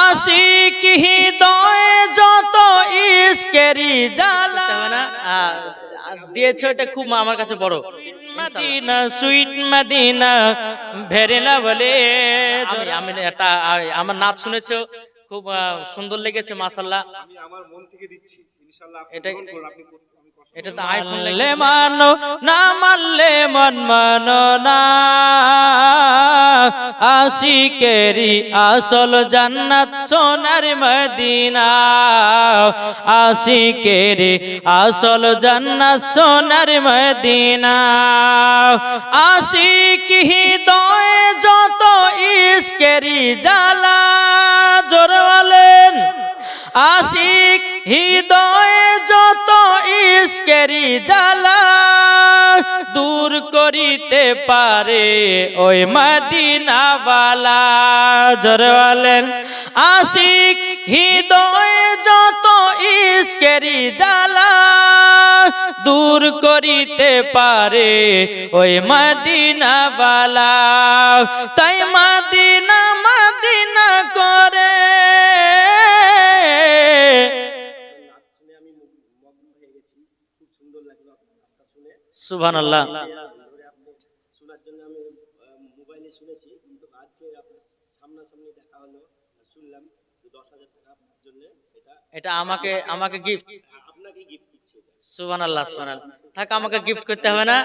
আশিক হৃদয়ে যত ইস্কেরি জ্বালা। না? আহ, দিয়েছে ওটা খুব আমার কাছে বড়। মদিনা সুইট মদিনা ভেরেলা বলে আমি আমি এটা আমার নাচ শুনেছো? খুব সুন্দর লেগেছে মাসাল্লাহ আমি আমার মন থেকে দিচ্ছি। ইনশাআল্লাহ আপনি এটা- করুন, আপনি এটা তো আইফোন মানলে মানো না মানলে মন মানো না। আশিকেরি আসল জান্নাত সোনার মদিনা। আশিকেরি আসল জান্নাত সোনার মদিনা। আশিক হৃদয়ে যত ইস্কেরি জ্বালা জোর বলেন। আশিক হৃদয়ে যত ইস্কেরি জ্বালা দূর করিতে পারে ওই মদিনাওয়ালা। জোরে বলেন, আশিক হৃদয়ে যত ইস্কেরি জ্বালা দূর করিতে পারে ওই মদিনাওয়ালা। তাই মদিনা মদিনা করে এটা এটা আমাকে আমাকে গিফট এটা। থাক, আমাকে গিফট করতে হবে না।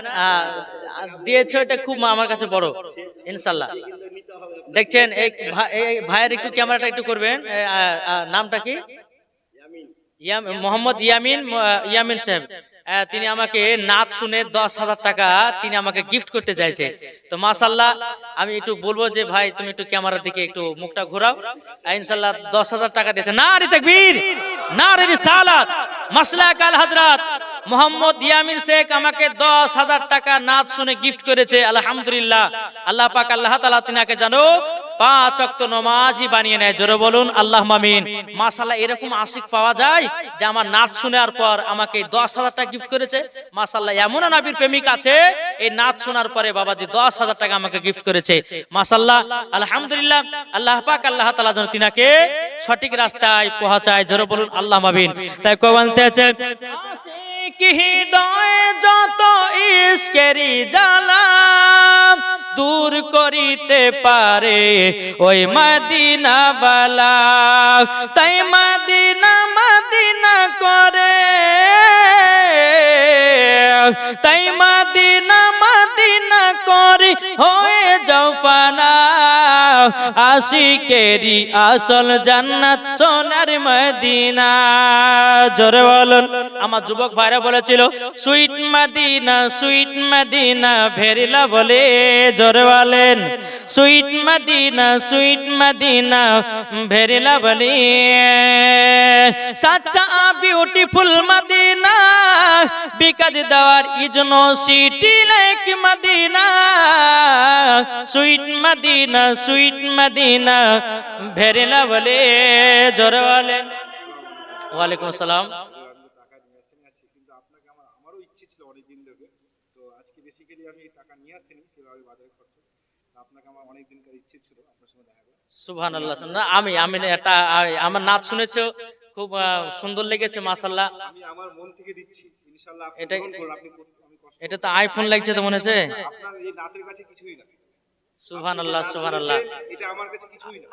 দিয়েছে ওটা খুব আমার কাছে বড়। ইনশাল্লাহ দেখছেন, এই ভাইয়ের একটু ক্যামেরাটা একটু করবেন। নামটা কি? মোহাম্মদ ইয়ামিন ইয়ামিন সাহেব। তিনি আমাকে নাচ শুনে দশ হাজার টাকা তিনি আমাকে গিফট করতে চাইছে। তো মাসাল্লাহ আমি একটু বলব যে ভাই তুমি একটু ক্যামেরার দিকে একটু মুখটা ঘোরাও। ইনশাল্লাহ দশ হাজার টাকা দিয়েছে। না রে তাকবীর না রে সালাত মাসলা কাল হাজরাত মোহাম্মদ ইয়ামিন শেখ আমাকে দশ হাজার টাকা নাচ শুনে গিফট করেছে, আলহামদুলিল্লাহ। আল্লাহ পাক, আল্লাহ তালা তিনাকে জানো বানিয়ে নেয়। নাচ শোনার পর আমাকে নাবির প্রেমিক আছে, এই নাচ শোনার পরে দশ হাজার টাকা আমাকে গিফট করেছে। আলহামদুলিল্লাহ, আল্লাহ পাক, আল্লাহ তালা যেন তিনাকে সঠিক রাস্তায় পৌঁছায়। জোরে বলুন আল্লাহ মামিন তাই কো বলতেছে আশিক হৃদয়ে যত ইস্কেরি জ্বালা দূর করিতে পারে ওই মদিনাওয়ালা। তাই মদিনা মদিনা করে। তাই করে হয়ে যাও ফানা। আশিকেরি আসল জান্নাত সোনার মদিনা। জোরে বলুন, আমার যুবক ভাইরা বলেছিল, সুইট মদিনা সুইট মদিনা, ভেরিলা বলে। জোরে বলেন, সুইট মদিনা সুইট মদিনা, ভেরিলা বলে। Such a beautiful Medina because there is no city like Medina. Sweet Medina sweet Medina. ভেরিলা বলে জোরে বলেন। ওয়ালাইকুম আসসালাম। আমি আমি আমার আল্লাহ আমি আমি না এটা নাচ শুনেছো? খুব সুন্দর লেগেছে মাসাল্লাহ আমি আমার মন থেকে দিচ্ছি। ইনশাআল্লাহ এটা- এটা তো আইফোন লাগছে তো মনে হচ্ছে। আপনার আল্লাহ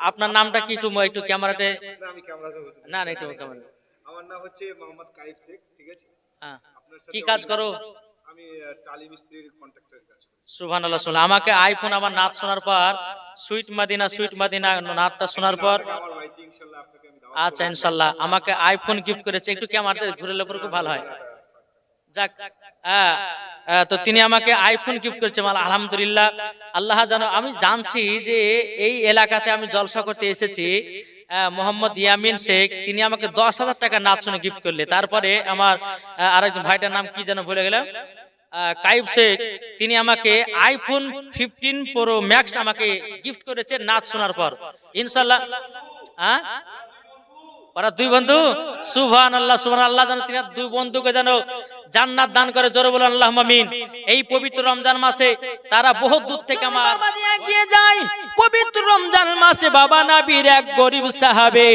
আল্লাহ নামটা কি একটু একটু ক্যামেরাতে? না না একটু ক্যামেরা। আমার নাম হচ্ছে মোহাম্মদ কাইফ শেখ ঠিক আছে? হ্যাঁ। কি কাজ করো? আমি আহ, টালি মিস্ত্রির কন্ট্রাক্টরের কাজ সুবহান আল্লাহ শুনলাম আমাকে আইফোন আমার নাচ শোনার পর সুইট মাদিনা সুইট মাদিনা নাচটা শোনার পর আচ্ছা ইনশাল্লাহ। আমাকে আইফোন গিফট করেছে। একটু ক্যামেরাতে ঘুরে এলে পরে খুব ভালো হয়। যাক। তো তিনি আমাকে আইফোন গিফট করেছে। আলহামদুলিল্লাহ, আল্লাহ জানো আমি জানছি যে এই এলাকাতে আমি জলসা করতে এসেছি মোহাম্মদ ইয়ামিন শেখ। তিনি আমাকে দশ হাজার টাকা নাচ গিফট করলে। তারপরে আমার আরেকজন ভাইটার নাম কি যেন ভুলে গেলাম? কাইব শেখ। তিনি আমাকে আইফোন ফিফটিন প্রো ম্যাক্স আমাকে গিফট করেছে নাচ শোনার পর। ইনশাল্লাহ হ্যাঁ ওরা দুই বন্ধু? সুবহান আল্লাহ সুবহান আল্লাহ জানো তিনি দুই বন্ধুকে জানো জান্নাত দান করে জোরে বলেন আল্লাহ মামিন এই পবিত্র রমজান মাসে তারা বহুত দূর থেকে আমার যাই। পবিত্র রমজান মাসে বাবা নাবির এক গরিব সাহাবে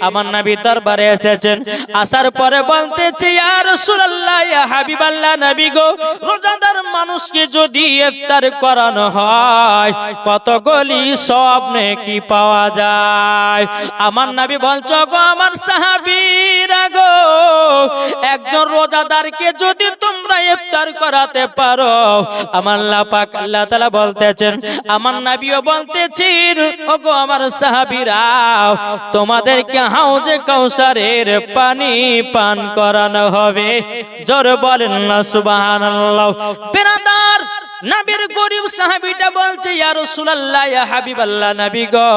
আমার নাবি দরবারে এসেছেন। আসার পরে বলতেছে ইয়া রাসূলুল্লাহ ইয়া হাবিবাল্লাহ নবী গো রোজাদার মানুষকে যদি ইফতার করানো হয় কতগুলি সব নেকি পাওয়া যায়? আমার নাবি বলছো গো আমার সাহাবীরা গো একজন রোজাদারকে যদি তোমরা ইফতার করাতে পারো, আমার পাক আল্লাহ তাআলা বলতেছেন, আমার নবীও বলতেছেন, ওগো আমার সাহাবীরা, তোমাদেরকে হাউজে কাউসারের পানি পান করানো হবে। জোর বলেন না, সুবহানাল্লাহ। বিরাদার নবীর গরিব সাহাবীটা বলছে, ইয়া রাসূলুল্লাহ, ইয়া হাবিবাল্লাহ, নবী গো,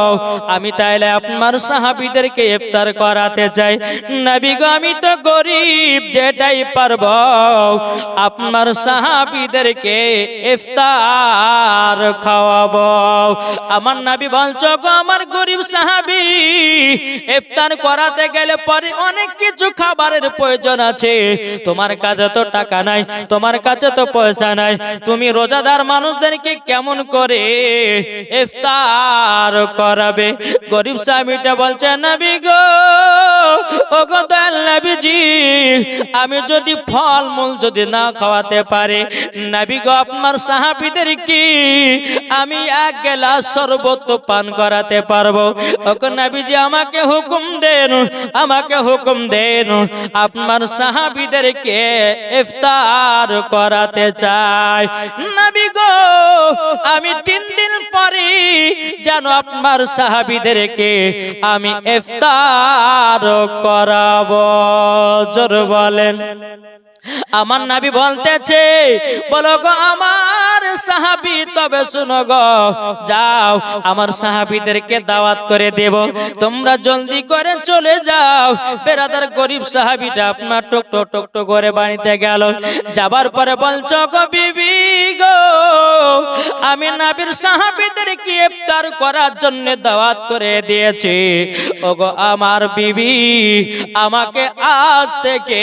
আমি তাইলে আপনার সাহাবীদেরকে ইফতার করাতে চাই। নবী গো, আমি তো গরিব, যেটাই পারব, আপনার সাহাবীদেরকে ইফতার খাওয়াবো। আমার নবী বলছো গো আমার গরিব সাহাবী, ইফতার করাতে গেলে পরে অনেক কিছু খাবারের প্রয়োজন আছে। তোমার কাছে তো টাকা নাই, তোমার কাছে তো পয়সা নাই, তুমি রোজাদার মানুষদেরকে কেমন করে ইফতার করাবে? গরিব স্বামীটা বলছে নবী গো আমি যদি ফল মূল যদি না খাওয়াতে পারে, নবী গো আপনার সাহাবীদের কি? আমি এক গ্লাস শরবত পান করাতে পারব। ওগো নবীজি, আমাকে হুকুম দেন, আমাকে হুকুম দেন, আপনার সাহাবীদেরকে ইফতার করাতে চাই। নবী গো, আমি তিন দিন পরে যেন আপনার সাহাবীদেরকে আমি ইফতার করাবো জোর বলেন। আমার নাবি বলতেছে বলো গো আমার সাহাবি তবে শুনো গো যাও আমার সাহাবিদেরকে দাওয়াত করে দেব। তোমরা জলদি করে চলে যাও। বেরাদার গরিব সাহাবিটা আপনার টক টক টক টক করে বাড়িতে গেল। যাবার পরে বলছো গো বিবি গো আমি নাবির সাহাবিদেরকে ইফতার করার জন্য দাওয়াত করে দিয়েছি। ওগো আমার বিবি আমাকে আজ থেকে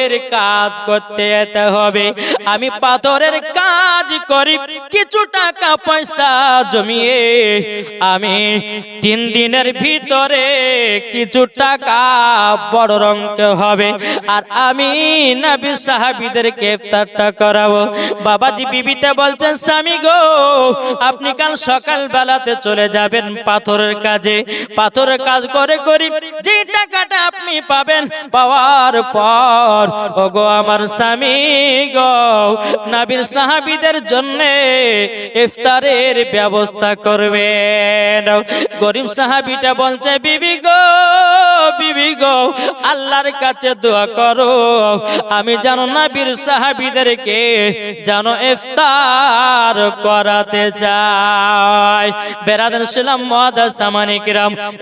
পাথরের কাজ করতে যেতে হবে। আমি পাথরের কাজ করি, কিছু টাকা পয়সা জমিয়ে। আমি তিন দিনের ভিতরে কিছু টাকা বড় রঙকে হবে। আর আমি নবী সাহাবিদেরকে ইফতারটা করাবো। বাবাজি বিবিতে বলছেন, স্বামী গো, আপনি কাল সকাল বেলাতে চলে যাবেন পাথরের কাজে। পাথরের কাজ করে, করি যে টাকাটা আপনি পাবেন, পাওয়ার পর ওগো আমার স্বামী গো, নাবির সাহাবিদের জন্য ইফতারের ব্যবস্থা করবেন। গরিব সাহাবিটা বলছে, বিবি গো আল্লাহর কাছে দোয়া করো। আমি জানো সাহাবিদেরকে ইফতার করাতে চাই। ছিলাম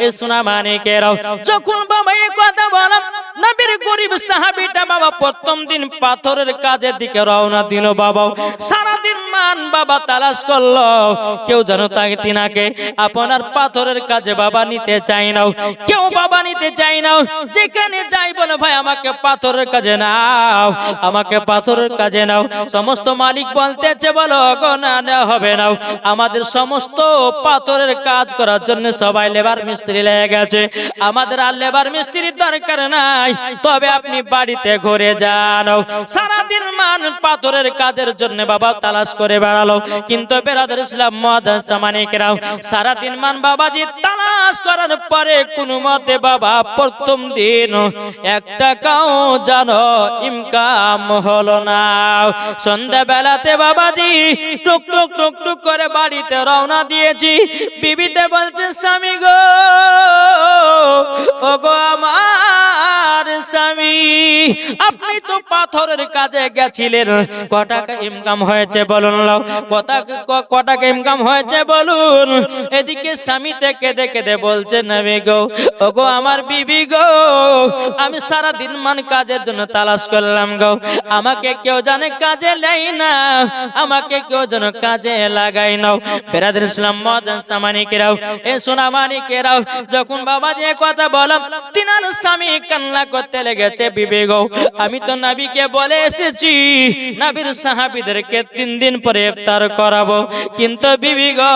এ সোনা মানিকেরাও যখন বাবা কথা বলাম নবীর গরিব সাহাবিটা বাবা প্রথম দিন পাথরের কাজের দিকে রওনা দিল বাবা। সারাদিন মান বাবা তালাশ করল। কেউ যেন তাকে তিনাকে আপনার পাথরের কাজে বাবা নিতে চাই নাও কেউ বাবা নিতে চাই নাও, যেখানে যাই বলে ভাই, আমাকে পাথরের কাজে নাও, আমাকে পাথরের কাজে নাও। সমস্ত মালিক বলতেছে, বলো না হবে নাও। আমাদের সমস্ত পাথরের কাজ করার জন্য সবাই লেবার মিস্ত্রি লেগে গেছে। আমাদের আর লেবার মিস্ত্রির দরকার নাই, তবে আপনি বাড়িতে ঘুরে যান। সারাদিন মান পাথরের কাজের জন্য বাবা তালাশ করে বেড়ালো। কিন্তু বেরাদের ইসলাম মানিকেরাও সারাদিন মান বাবাজি তালাশ করার পরে কোনো মতে বাবা প্রথম দিন এক টাকাও জানো, ইনকাম হলো না। সন্ধ্যা বেলাতে বাবাজি টুক টুক টুক টুক করে বাড়িতে রওনা দিয়েছি। বিবিতে বলছে, স্বামী গো ও গো আমার স্বামী, আপনি তো পাথরের কাজে গেছিলেন। ক টাকা ইনকাম হয়েছে বলুন লাও। কত ক টাকা ইনকাম হয়েছে বলুন। এদিকে স্বামী থেকে দেখে দে বলছে নবী গো ও গো আমার বিবি গো, আমি সারা দিন মান কাজের জন্য তালাশ করলাম গো। আমাকে কেউ জানে কাজে নেই না, আমাকে কেউ যেন কাজে লাগাই নাও। মদান এ যখন বাবা যে কথা তিনার স্বামী কান্না করতে লেগেছে বিবি গো। আমি তো নাবিকে বলে এসেছি, নাবির সাহাবিদেরকে তিন দিন পরে ইফতার করাবো। কিন্তু বিবি গো,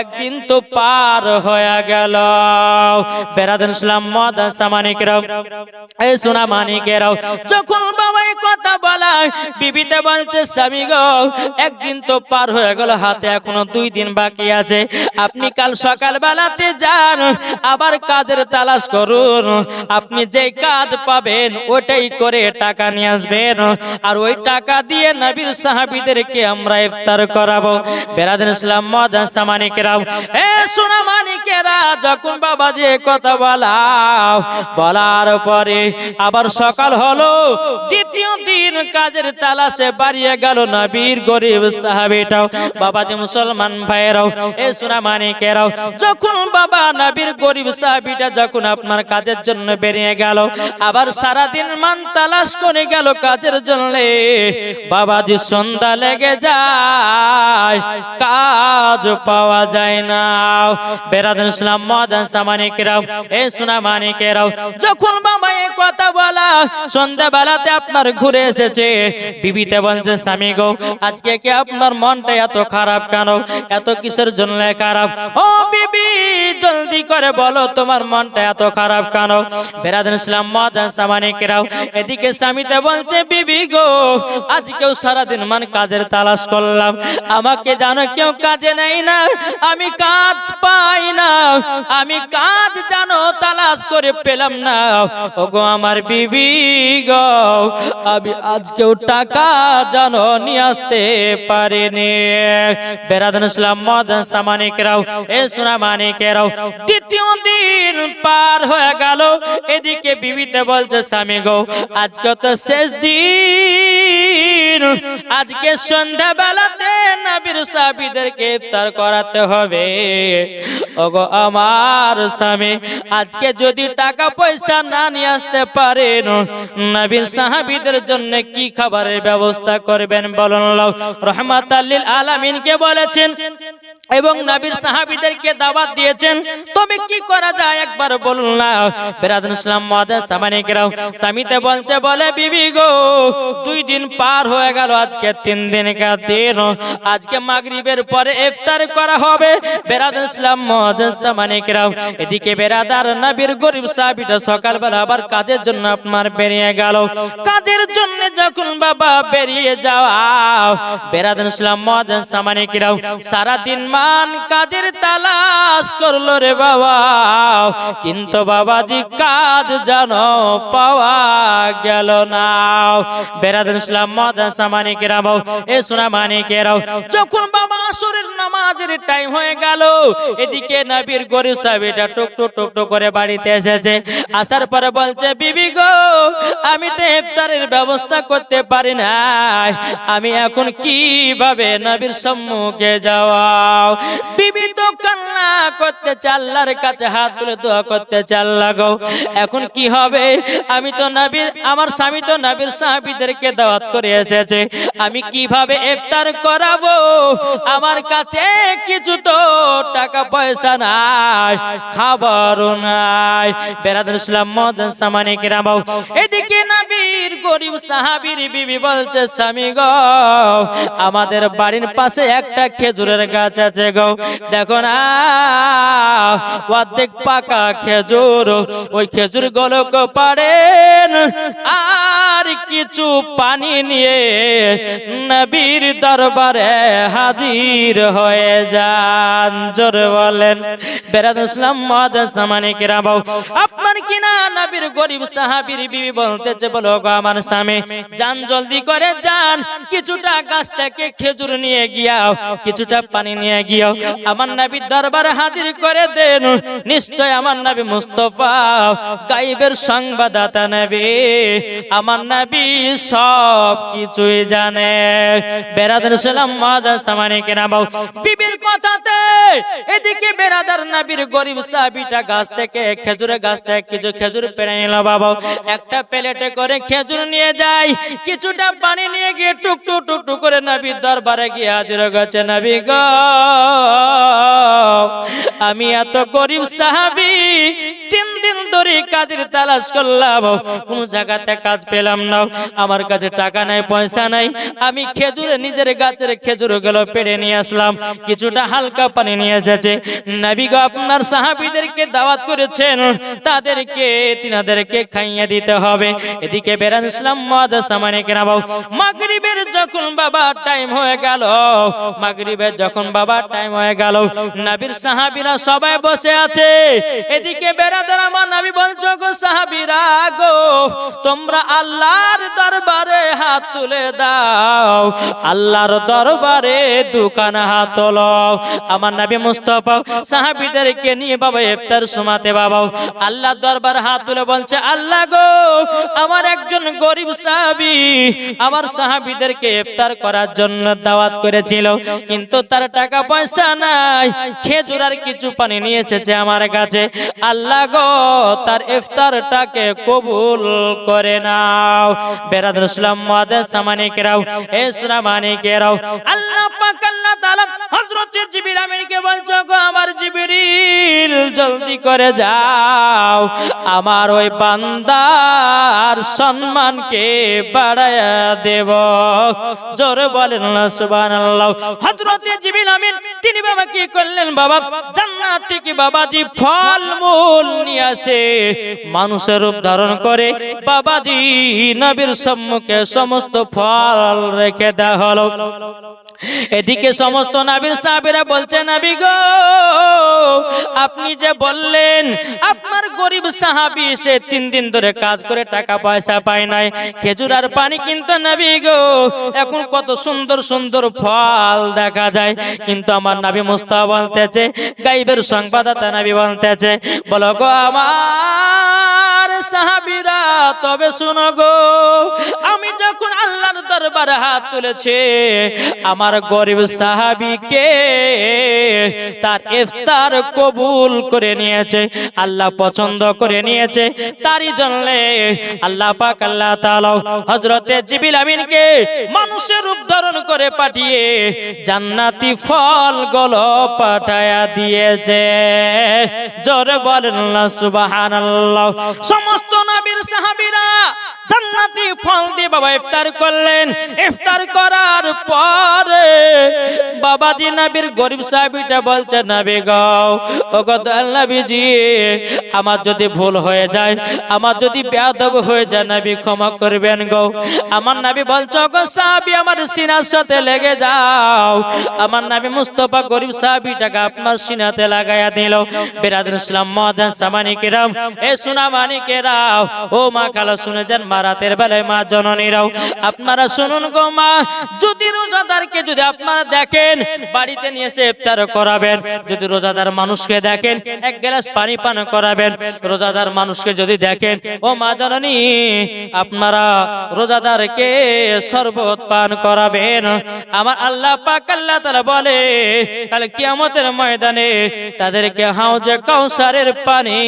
একদিন তো পার হয়ে গেল। মদ সামানিকরাও এই সোনা মানিকেরাও, যখন বাবা কথা বলা বিবিতে বলছে, স্বামী গো, একদিন তো পার হয়ে গেল, হাতে এখনও দুই দিন বাকি আছে। আপনি কাল সকাল বেলাতে যান, আবার কাজের তালাশ করুন। আপনি যে কাজ পাবেন, ওটাই করে টাকা নিয়ে আসবেন। আর ওই টাকা দিয়ে নবীর সাহাবিদেরকে আমরা ইফতার করাবো। বেরাদিন ইসলাম মদ সামানিকেরাও এ সোনা মানিকেরা, যখন বাবা যে কথা বলা বলার পরে আবার সকাল হলো, দ্বিতীয় দিন কাজের তালাশে বাড়িয়ে গেল নবীর গরিব সাহাবিটাও। বাবা যে মুসলমান ভাইয়েরাও, এ সোনা মানিকেরাও, যখন বাবা নবীর গরিব সাহাবিটা যখন আপনার কাজের জন্য বেরিয়ে গেল, আবার সারা দিন মান তালাশ করে গেল কাজের জন্য বাবা যে সন্ধ্যা লেগে যায়, কাজ পাওয়া যায় না। বেরাদুল ইসলাম মদান সামানিকেরাও, এ সোনা মানিকেরাও যখন বাবা এই কথা বলা সন্ধ্যা বেলাতে আপনার ঘুরে এসেছে। বিবিতে বলছে, স্বামী গো, আজকে কি আপনার মনটা এত খারাপ কেন? এত কিসের জন্য খারাপ? ও বিবি, জলদি করে বলো, তোমার মনটা এত খারাপ কেন? বেরাদুল ইসলাম মদান সামানিকেরাও এদিকে স্বামীতে বলছে, বিবি গো, আজকেও সারাদিন মান কাজের তালাশ করলাম। আমাকে জানো কেউ কাজে নেই না। আমি কাজ পাই না। আমি কাজ জানো, তালাশ করে পেলাম না। ওগো আমার বিবি গো, আমি আজকেও টাকা জানো নিয়ে আসতে পারিনি। বেরাদন ইসলাম মদন সামানিকেরাও, এ সোনা মানিকেরাও, দ্বিতীয় দিন পার হয়ে গেল। এদিকে বিবিতে বলছে, স্বামী গো, আজকে তো শেষ দিন। আজকে সন্ধ্যা বেলাতে নবীর সাহাবীদেরকে ইফতার করাতে হবে। ওগো আমার স্বামী, আজকে যদি টাকা পয়সা না নিয়ে আসতে পারেন, নবীন সাহাবিদের জন্য কি খাবারের ব্যবস্থা করবেন বলুন রহমাত আলামিনকে বলেছেন? এবং নবীর সাহাবীদেরকে দাওয়াত দিয়েছেন তবে কি করা যায়? একবার বলুন না। বেরাদুল ইসলাম মাদার সামানে কেরাও স্বামীতে বলছে বলে বিবি গো দুই দিন পার হয়ে গেল আজকে তিন দিন। দিন আজকে মাগরিবের পরে ইফতার করা হবে। বেরাদুল ইসলাম মাদার সামানে কেরাও এদিকে বেরাদার নবীর গরিব সাহাবীটা সকালবেলা আবার কাজের জন্য আপনার বেরিয়ে গেল। কাজের জন্য যখন বাবা বেরিয়ে যাওয়া বেরাদুল ইসলাম মাদার সামানে কেরাও সারা দিন মান কাজের তালাশ করল রে বাবা। কিন্তু বাবাজি কাজ জানো পাওয়া গেল না। বেরাদুল ইসলাম মাদার সামানে কেরাও এ সোনা মানে যখন বাবা আসরের নামাজের টাইম হয়ে গেল, এদিকে নবীর গরিব সাহেব এটা টুক টুক টুক টুক করে বাড়িতে এসেছে। আসার পরে বলছে, বিবি গো, আমি তো ইফতারের ব্যবস্থা করতে পারি না আমি এখন কীভাবে নবীর সম্মুখে যাওয়াও বিবি তো কান্না করতে চাল্লার কাছে হাত তুলে দোয়া করতে চাল্লা গো। এখন কি হবে? আমি তো নবীর আমার স্বামী তো নবীর সাহাবীদেরকে দাওয়াত করে এসেছে। আমি কীভাবে ইফতার করাবো? আমার কাছে কিছু তো টাকা পয়সা নাই, খাবারও নাই। বেরাদুল ইসলাম মদন সামানি কিরামাও। এদিকে নবীর গরিব সাহাবীর বিবি বলছে, স্বামী গো, আমাদের বাড়ির পাশে একটা খেজুরের গাছ আছে। গো দেখো না, অর্ধেক পাকা খেজুর, ওই খেজুর গুলোক পারেন আর কিছু পানি নিয়ে নবীর দরবারে হাজির হয়ে যান। জোরে বলেন, বেরাদ ইসলাম মদ সামানি কিরাবাও আপনার কিনা নবীর গরিব সাহাবীর বিবি বলতেছে, বলো গো আমার স্বামী, যান জলদি করে যান, কিছুটা গাছ থেকে খেজুর নিয়ে গিয়াও, কিছুটা পানি নিয়ে গিয়াও আমার নবীর দরবারে হাজির করে দেন। নিশ্চয় আমার নবী মুস্তফা গাইবের সংবাদদাতা নবী। আমার নবী সব কিছুই জানে। বেরাদার সালাম মাদা সামানে কেনা বাউ বিবির কথাতে এদিকে বেরাদার নবীর গরিব সাহাবীটা গাছ থেকে খেজুরে গাছ থেকে কিছু খেজুর পেরে নিল বাবা। একটা প্লেটে করে খেজুর নিয়ে যায়। কিছুটা পানি নিয়ে গিয়ে টুকটু টুক টুক টুক করে নাবির দরবারে গিয়ে হাজির গেছে। নাবি গো আমি এত গরিব সাহাবি তিন দিন ধরে কাজের তালাশ করলাম। কোন জায়গাতে কাজ পেলাম না। আমার কাছে টাকা নাই, পয়সা নাই। আমি খেজুরে, নিজের গাছের খেজুরগুলো পেড়ে নিয়ে আসলাম। কিছুটা হালকা পানি নিয়ে এসেছে। নবী গো, আপনার সাহাবীদেরকে দাওয়াত করেছেন। তাদেরকে, তিনাদেরকে খাইয়ে দিতে হবে। এদিকে বেরান ইসলাম মাদার সামানে কেনাবাও মাগরিবের যখন বাবা টাইম হয়ে গেল, মাগরিবের যখন বাবা টাইম হয়ে গেল, নবীর সাহাবীরা সবাই বসে আছে। এদিকে বেরাদার আমার নবী বলছো গো সাহাবীরা গো, তোমরা আল্লাহর দরবারে হাত তুলে দাও, আল্লাহর দরবারে হাত আমার নবী সাহাবীদেরকে নিয়ে বাবা ইফতার বাবা আল্লাহ হাত তুলে বলছে, আল্লাহ গো, আমার একজন গরিব সাহাবী আমার সাহাবীদেরকে ইফতার করার জন্য দাওয়াত করেছিল, কিন্তু তার টাকা পয়সা নাই, খেজুর আর কিছু পানি নিয়ে এসেছে আমার কাছে। আল্লাহ গো তার ইফতারটাকে কবুল করে নাও। বেরাদুল ইসলাম মাদার সামানিকেরাও ইসলামানিকেরাও আল্লাহ পাক, আল্লাহ তাআলা হযরত জিবরিল আমিনকে বলছো, গো জলদি করে যাও। আমার ওই বান্দার সম্মানকে বাড়ায়া দেব। জোরে বলেন না, সুবহানাল্লাহ। হযরত জিবরিল আমিন, তিনি বাবা কি করলেন বাবা? জান্নাত থেকে বাবাজি ফল মূল নিয়ে আসে। মানুষের রূপ ধারণ করে বাবাজি নবীর সম্মুখে সমস্ত ফল রেখে দেওয়া হলো। এদিকে সমস্ত নাবির সাহাবেরা বলছে নাবি গো আপনি যে বললেন আপনার গরিব সাহাবি সে তিন দিন ধরে কাজ করে টাকা পয়সা পায় নাই খেজুর আর পানি কিন্তু নাবি গো এখন কত সুন্দর সুন্দর ফল দেখা যায়। কিন্তু আমার নাবি মুস্তা বলতেছে গাইবের সংবাদদাতা নাবি বলতেছে বলো গো আমার সাহাবিরা তবে শুনো গো আমি যখন আল্লাহর দরবারে হাত তুলেছে আমার গরিব সাহাবিকে তার ইফতার কবুল করে নিয়েছে, আল্লাহ পছন্দ করে নিয়েছে। তারই জন্য আল্লাহ পাক আল্লাহ তাআলা হযরতে জিবিল আমিনকে মানুষের রূপ ধারণ করে পাঠিয়ে জান্নাতি ফলগুলো পাঠায়া দিয়েছে। জোরে বলেন না, সুবহানাল্লাহ। সমস্ত নবীর সাহাবীরা জান্নাতি ফল দিয়ে বাবা ইফতার করলেন। ইফতার করার পরে বাবাজি নবীর গরিব সাহাবীটা বলছে, নবী গাও ও দয়াল নবীজি, আমার যদি ভুল হয়ে যায়, আমার যদি বেয়াদব হয়ে যায়, নবী ক্ষমা করবেন গো। আমার নবী বলছো গো সাহাবী, আমার সিনার সাথে লেগে যাও। আমার নবী মুস্তফা গরিব সাহাবীটাকে আপনার সিনাতে লাগাইয়া দিল। বিরাদুল ইসলাম মহাদান সামানিকেরাম এ সোনা মানিকেরাও ও মা কালো শুনেছেন, মা রাতের বেলায় মা জননীরাও। আপনারা শুনুন গো মা, যদি রোজাদারকে যদি আপনারা দেখেন, বাড়িতে নিয়ে এসে ইফতার করাবেন, যদি রোজাদার মানুষকে দেখেন, এক গ্লাস পানি পান করাবেন, রোজাদার মানুষকে যদি দেখেন, ও মা জননী, আপনারা রোজাদারকে শরবত পান করাবেন। আমার আল্লাহ পাক আল্লাহ তাআলা বলে, কাল কিয়ামতের ময়দানে তাদেরকে হাউজে কাউসারের পানি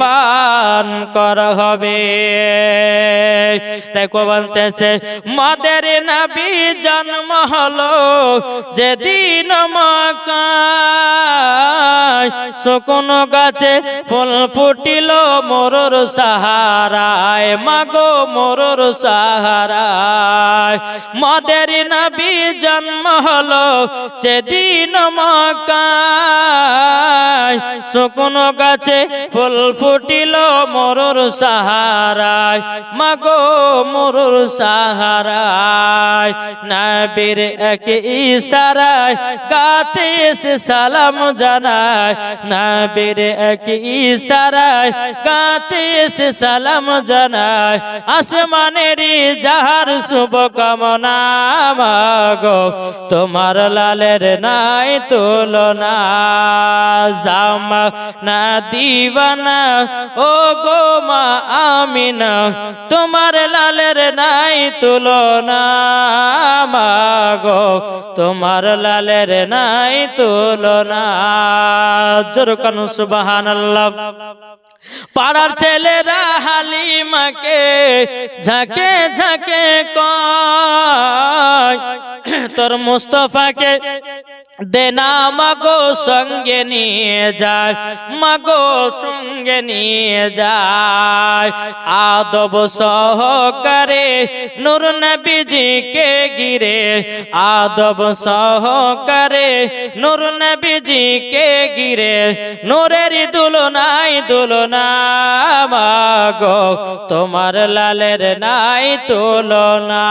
পান করা হবে। তাই কো বলতেছে, মাদের নবী জন্ম হলো যেদিন মক্কায় শকুন গাছে ফুল ফুটিল মোরর সাহারায়। মাগো মোরর সাহারায়। মাদের নবী জন্ম হলো যেদিন মক্কায় শকুন গাছে ফুল ফুটিল মোরর সাহারায়। মাগো মোরর সাহারায়। নবীর এক ইশারায় গাছে এসে সালাম জানায়। নবীর এক ইশারায় গাছে এসে সালাম জানায়। আসমানের যাহার শুভ কামনা মাগো, তোমার লালের নাই তুলনা। জামা না দিবানা ও গো মা আমিনা, তোমার লালের নাই তুলনা মাগো। তোমার লালের নাই তুলনা। জোর কানু সুবাহান পাড়ার ছেলেরা হালিমাকে ঝাঁকে ঝাঁকে কয়, তোর মুস্তফাকে দেনা মাগো সঙ্গে নিয়ে যায়, মাগো সঙ্গে নিয়ে যায়। আদব সহকারে নূর নবীজিকে গিরে আদব সহকারে নূর নবীজিকে গিরে নূরের দুলনাই দুলনা মাগো, তোমার লালের নাই তুলনা।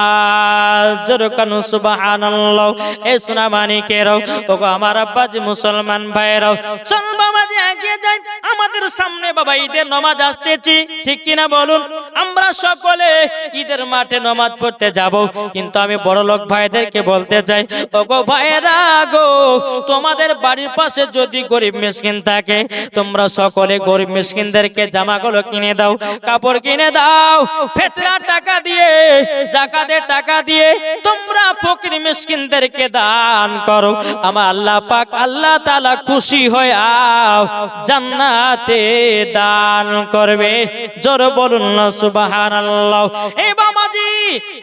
জোরকানু সুবহানাল্লাহ, এ সোনা মানিকেরাও ওগো আমার আব্বাজি মুসলমান ভাইরাও চল বাবা যে এগিয়ে যাই। আমাদের সামনে বাবা ঈদের নামাজ আসতেছি। ঠিক কিনা বলুন? আমরা সকলে ঈদের মাঠে নামাজ পড়তে যাব। কিন্তু আমি বড় লোক ভাইদেরকে বলতে চাই, ওগো ভাইরা গো, তোমাদের বাড়ির পাশে যদি গরিব মিসকিন থাকে, তোমরা সকলে গরিব মিসকিনদেরকে জামাগুলো কিনে দাও, কাপড় কিনে দাও, ফেতরা টাকা দিয়ে, জাকাতের টাকা দিয়ে তোমরা ফকির মিসকিনদেরকে দান করো। আমার আল্লাহ পাক আল্লাহ তালা খুশি হয়ে আও জান্নাতে দান করবে। জোর বলুন না, সুবহানাল্লাহ। এই বাবাজি,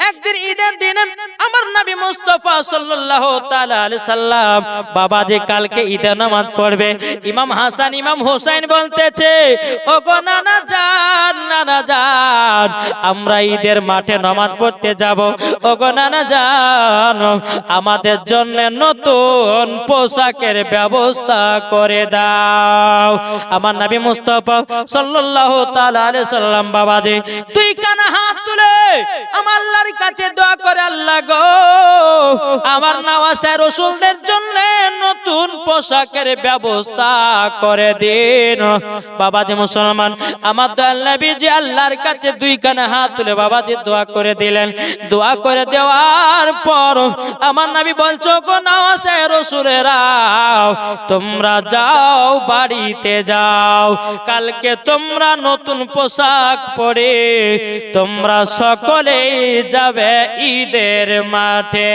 একদিন ঈদের দিনে আমার নবী মুস্তাফা সাল্লাল্লাহু তাআলা আলাইহি সাল্লাম, বাবাজি কালকে ঈদের নামাজ পড়বে। ইমাম হাসান, ইমাম হোসেন বলতেছে ও গো নানা জান নানা জান, আমরা ঈদের মাঠে নামাজ পড়তে যাব। ও গো নানা জান, আমাদের জন্য নতুন পোশাকের ব্যবস্থা করে দাও। আমার নবী মুস্তফা সাল্লাল্লাহু তাআলা আলাইহি সাল্লাম বাবাজি তুই কানা আমার আল্লাহর কাছে দোয়া করে আল্লাহ গো, আমার নওয়াসা রসুলদের জন্য নতুন পোশাকের ব্যবস্থা করে দিন। বাবাজি মুসলমান, আমার দয়াল নবী যে আল্লাহর কাছে দুই কানে হাত তুলে বাবাজি দোয়া করে দিলেন। দোয়া করে দেওয়ার পর আমার নবী বলছো গো নওয়াসা রসুলেরাও তোমরা যাও, বাড়িতে যাও। কালকে তোমরা নতুন পোশাক পরে তোমরা সকলে যাবে ঈদের মাঠে।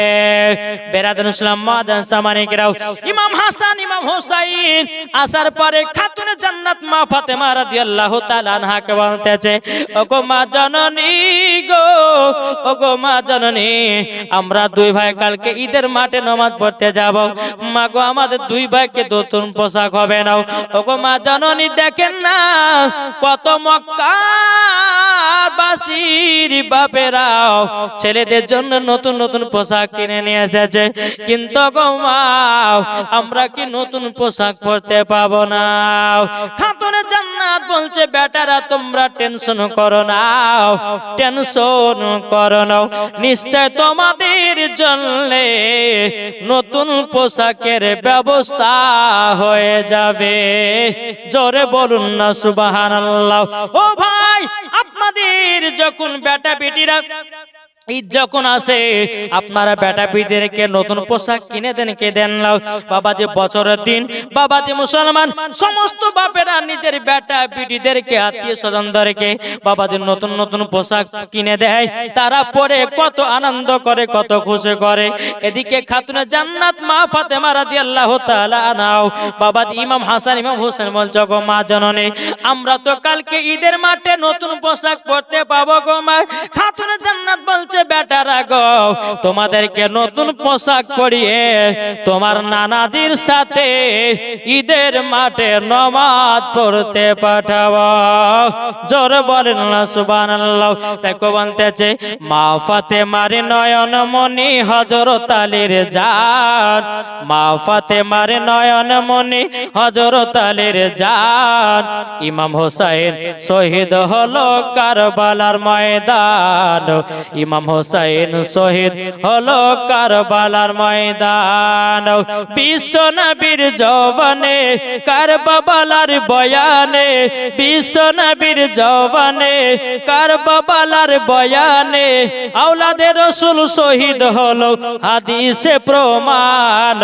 বেরাদুল ইসলাম মাদান সামানিকরাও ইমাম হাসান, ইমাম হোসাইন, আসার পরে খাতুনে জান্নাত মা ফাতেমা রাদিয়াল্লাহু তাআলা আনহাকে বলতেছে, ওগো মা জননী গো, ওগো মা জননী, আমরা দুই ভাই কালকে ঈদের মাঠে নামাজ পড়তে যাব। মা গো, আমাদের দুই ভাইকে নতুন পোশাক হবে না ওগো মা জননী, দেখেন না, কত মক্কা বাসির বাপেরাও ছেলেদের জন্য নতুন নতুন পোশাক কিনে নিয়ে এসেছে। কিন্তু গো মা, আমরা কি নতুন পোশাক পরতে পাবো না? খাতুনে জান্নাত বলছে, বেটারা, তোমরা টেনশন করো না, টেনশন করো না। নিশ্চয় তোমাদের জন্য নতুন পোশাকের ব্যবস্থা হয়ে যাবে। জোরে বলুন না, সুবহানাল্লাহ। ও ভাই, আপনাদের যখন বেটা বেটিরা ঈদ যখন আসে, আপনারা বেটা বিদেরকে নতুন পোশাক কিনে দেন, কে দেন নাও বাবা যে বছরের দিন, বাবা যে মুসলমান, সমস্ত বাপেরা নিজের বেটা বিটিদেরকে আত্মীয় স্বজনদেরকে বাবা যে নতুন নতুন পোশাক কিনে দেয়, তারা পরে কত আনন্দ করে, কত খুশি করে। এদিকে খাতুনে জান্নাত মা ফাতেমা রাদিয়াল্লাহু তাআলা নাও বাবা ইমাম হাসান, ইমাম হোসেন বলছো গো মা জননী, আমরা তো কালকে ঈদের মাঠে নতুন পোশাক পরতে পাবো গো মা। খাতুনে জান্নাত বলছে বেটারা গো, তোমাদেরকে নতুন পোশাক পরিয়ে তোমার নানাজির সাথে ঈদের মাঠে নমাজ পড়তে পাঠাবো। জোর বলেন না, সুবহানাল্লাহ। দেখো বলতেছে, মা ফাতেমার নয়ন মনি হযরত আলীর জান। মা ফাতেমার নয়ন মনি হযরত আলীর জান। ইমাম হোসেন শহীদ হলো কারবালার ময়দান। ইমাম হোসেন শহীদ হলো কারবালার ময়দান। বিশ্ব নবীর জবানে, কারবালার বয়ানে, বিশ্ব নবীর জবানে, কারবালার বয়ানে আওলাদের রসুল শহীদ হলো হাদিসে প্রমাণ।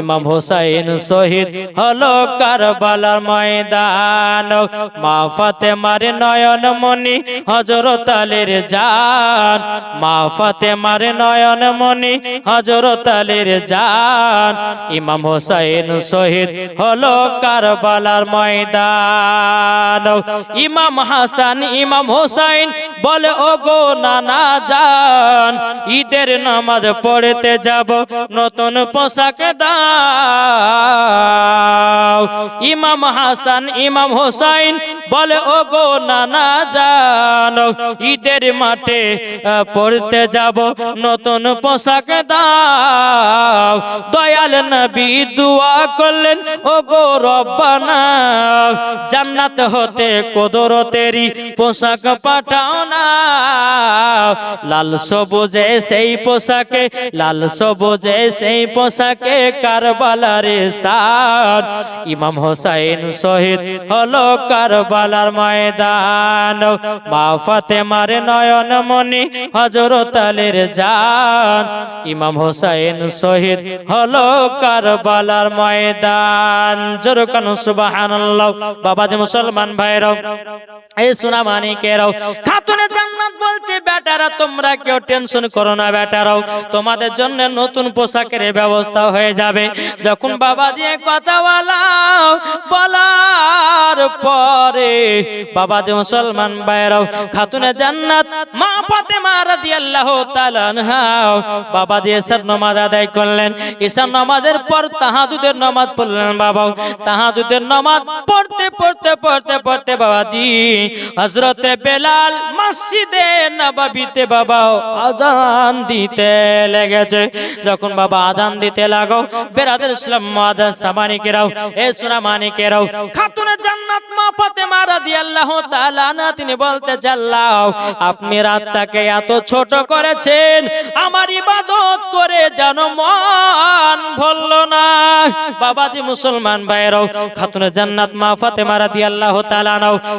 ইমাম হোসেন শহীদ হলো কারবালার ময়দান। মা ফাতেমার নয়ন মনি হজরত আলীর জান। মা ফাতেমার নয়ন মনি হজরত আলীর জান। ইমাম হোসেন শহীদ হলো কারবালার ময়দান। ইমাম হাসান ইমাম হোসেন বলে ও গো নানা যান ঈদের নামাজ পড়তে যাব নতুন পোশাক দাও। ইমাম হাসান ইমাম হোসাইন বলে ও গো নানা যান ঈদের মাঠে আহ, পড়তে যাব, নতুন পোশাক দাও। দয়াল নবী দুয়া করলেন ও গো রব্বানা, জান্নাত হতে কোদরতেরি পোশাক পাঠাও না। লাল সবুজে সেই পোশাকে, লাল সবুজে সেই পোশাকে কারবালারে সার ইমাম হোসাইন শহীদ হলো কারবালার ময়দান। মা ফাতেমার নয়ন মনি হজরত আলীর জান, ইমাম হোসাইন শহীদ হলো কারবালার ময়দান। জোরকানু সুবহানাল্লাহ। বাবা যে মুসলমান ভাইরাও, এই সোনা মানিকেরাও খাতুনে জান্নাত বলছে, বেটারা, তোমরা কেউ টেনশন করো না বেটারাও। তোমাদের জন্য নতুন পোশাকের ব্যবস্থা হয়ে যাবে। যখন বাবা দিয়ে কথা বলা বলার পরে বাবা যে মুসলমান ভাইরাও খাতুনে জান্নাত মা ফাতেমা রাদিয়াল্লাহু তাআলা আনহাও বাবা দিয়ে সব নামাজ আদায় করলেন। ঈশান নামাজের পর তাহাজুদের নামাজ পড়লেন বাবা তাহাজুদের নামাজ পড়তে পড়তে পড়তে পড়তে বাবাজি হযরতে বেলাল মসজিদে নববীতে বাবা আজান দিতে লেগেছে। যখন বাবা আজান দিতে লাগো, বেরাদের ইসলাম মাদার সামানিকেরাও, এ সোনা মানিকেরাও, খাতুনে জান্নাত না তিনি বলতে এত ছোট করেছেন, আমার ইবাদত করে যেন মন ভরল না। বাবাজি মুসলমান খাতুনে জান্নাত মা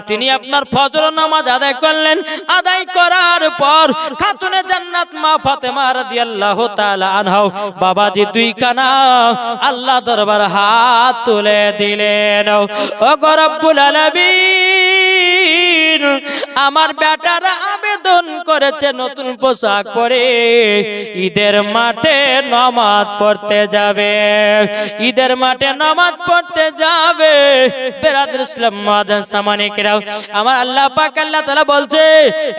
তিনি আপনার ফজর নামাজ আদায় করলেন। আদায় করার পর খাতুনে জান্নাত মা ফাতেমা রাদিয়াল্লাহু তাআলা আনহাও, বাবাজি দুই কানা আল্লাহ দরবার হাত তুলে দিলেন। ও গো রব্বুল আলামিন। আমার বেটারা আবেদন করেছে নতুন পোশাক পরে। ঈদের মাঠে নামাজ পড়তে যাবে। ঈদের মাঠে নামাজ পড়তে যাবে। বেরাদুল ইসলাম মাদান সামানিকেরাও আমার আল্লাহ পাক আল্লাহ তাআলা বলছে,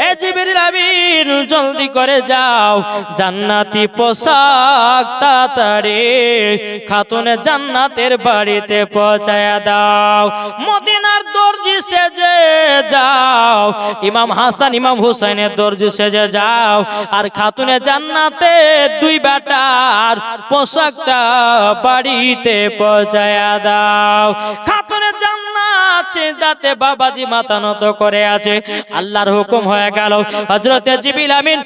এ জিবরিল আমিন, জলদি করে যাও। জান্নাতি পোশাক তাড়াতাড়ি খাতুনে জান্নাতের বাড়িতে পৌঁছায়া দাও। মদিনার দর্জি সেজে যাও। ইমাম হাসান, ইমাম হুসাইনের দর্জি সেজে যাও। আর খাতুনে জান্নাতে দুই বেটার পোশাকটা বাড়িতে পৌঁছায়া দাও। খাতুনে জান্নাত বাবাজি মাথা নত করে আছে। আল্লাহর হুকুম হয়ে গেল। হযরতে জিবিল আমিন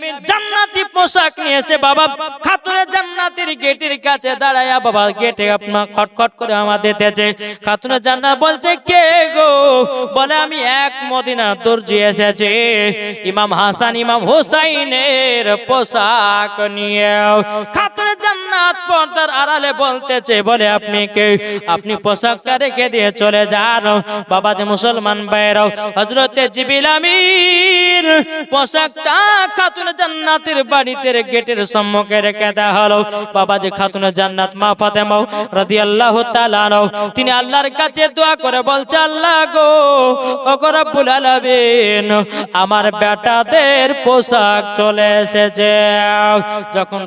পোশাক নিয়েছে বাবা। খাতুনে জান্নাতের গেটের কাছে দাঁড়ায়া বাবা গেটে আপনা খটখট করে আমার দিতেছে। খাতুনে জান্নাত বলছে, কে গো? বলে, আমি এক মদিনা দর্জি এসেছে। ইমাম হাসান, ইমাম হুসাইনের পোশাক নিয়ে খাতুনে জান্নাত পর্দার আড়ালে বলতেছে, বলে, আপনি কে? আপনি পোশাকটা রেখে দিয়ে চলে যান। বাবা যে মুসলমান বাইরাও হজরতে জিবিল আমিন পোশাকটা খাতুনে জান্নাতের বাড়িতে গেটের সম্মুখে রেখে দেওয়া হলো। বাবা যে খাতুনে জান্নাত মা ফাতেমা রাদিয়াল্লাহু তাআলা আনহু, তিনি আল্লাহর কাছে দোয়া করে বলছে আল্লাহ গো ও রব্বুল আলামিন আমার বেটাদের পোশাক চলে এসেছে। যখন